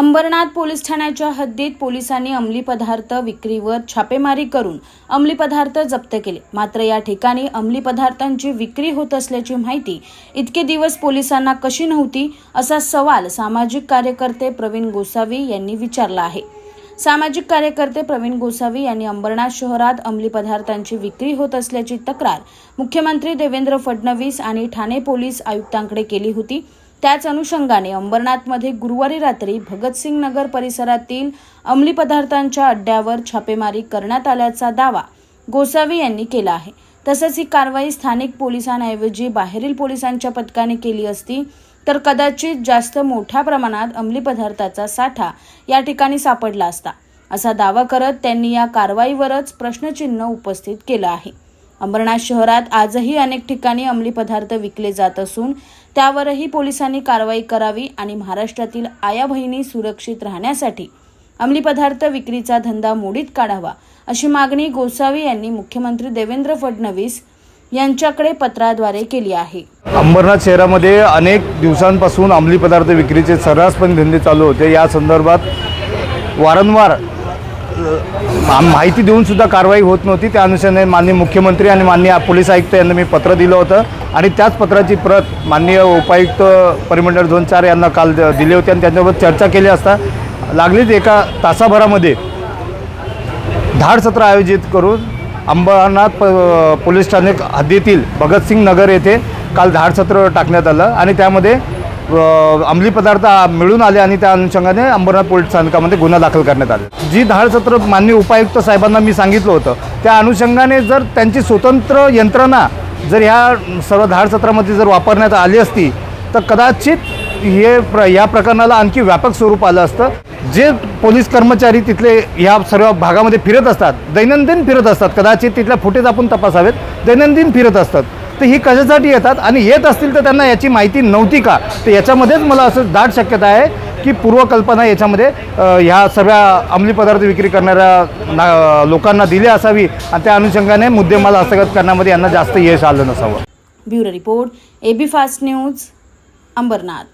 Ambernath police ठाण्याच्या हद्दीत पोलिसांनी अंमली पदार्थ विक्रीवर छापेमारी करून अंमली पदार्थ जप्त केले. मात्र या ठिकाणी अंमली पदार्थांची विक्री होत असल्याची माहिती इतके दिवस पोलिसांना कशी नव्हती असा सवाल सामाजिक कार्यकर्ते प्रवीण गोसावी यांनी विचारला आहे. सामाजिक कार्यकर्ते प्रवीण गोसावी यांनी अंबरनाथ शहरात अंमली पदार्थांची विक्री होत असल्याची तक्रार मुख्यमंत्री देवेंद्र फडणवीस आणि ठाणे पोलीस आयुक्तांकडे केली होती. त्याच अनुषंगाने अंबरनाथमध्ये गुरुवारी रात्री भगतसिंग नगर परिसरातील अंमली पदार्थांच्या अड्ड्यावर छापेमारी करण्यात आल्याचा दावा गोसावी यांनी केला आहे. तसंच ही कारवाई स्थानिक पोलिसांऐवजी बाहेरील पोलिसांच्या पथकाने केली असती तर कदाचित जास्त मोठ्या प्रमाणात अंमली पदार्थाचा साठा या ठिकाणी सापडला असता असा दावा करत त्यांनी या कारवाईवरच प्रश्नचिन्ह उपस्थित केलं आहे. अंबरनाथ शहरात आजही अनेक ठिकाणी अंमली पदार्थ विकले जात असून त्यावरही पोलिसांनी कारवाई करावी आणि महाराष्ट्रातील आया बहिणी सुरक्षित राहण्यासाठी अंमली पदार्थ विक्रीचा धंदा मोडीत काढावा अशी मागणी गोसावी यांनी मुख्यमंत्री देवेंद्र फडणवीस यांच्याकडे पत्राद्वारे केली आहे. अंबरनाथ शहरामध्ये अनेक दिवसांपासून अंमली पदार्थ विक्रीचे सर्रासपणे धंदे चालू होते. या संदर्भात वारंवार माहिती देऊन सुद्धा कारवाई होत नव्हती. त्या अनुषंगाने माननीय मुख्यमंत्री आणि माननीय पोलीस आयुक्त यांना मी पत्र दिलं होतं. आणि त्याच पत्राची प्रत माननीय उपायुक्त परिमंडळ दोन चार यांना काल दिले दिली होती आणि त्यांच्यासोबत चर्चा केली असता लागलीच एका तासाभरामध्ये. धाड सत्र आयोजित करून अंबरनाथ प- पोलीस ठाणे हद्दीतील भगतसिंग नगर येथे काल धाड सत्र टाकण्यात आलं आणि त्यामध्ये अंमली पदार्थ मिळून आले आणि त्या अनुषंगाने अंबरनाथ पोलीस स्थानकामध्ये गुन्हा दाखल करण्यात आले. जी धाडसत्र मान्य माननीय उपायुक्त साहेबांना मी सांगितलं होतं त्या अनुषंगाने जर त्यांची स्वतंत्र यंत्रणा जर ह्या सर्व धाडसत्रामध्ये जर वापरण्यात आली असती तर कदाचित हे प्र या प्रकरणाला आणखी व्यापक स्वरूप आलं असतं. जे पोलीस कर्मचारी तिथले ह्या सर्व भागामध्ये फिरत असतात दैनंदिन फिरत असतात कदाचित तिथल्या फुटेज आपण तपासावेत दैनंदिन फिरत असतात. तर ही कशासाठी येतात आणि येत असतील तर त्यांना याची माहिती नव्हती का? तर याच्यामध्येच मला असं दाट शक्यता आहे की पूर्वकल्पना याच्यामध्ये ह्या सगळ्या अंमली पदार्थ विक्री करणाऱ्या ना लोकांना दिली असावी आणि त्या अनुषंगाने मुद्देमाल हस्तगत करण्यामध्ये यांना जास्त यश आलं नसावं. Bureau report AB fast news Ambernath.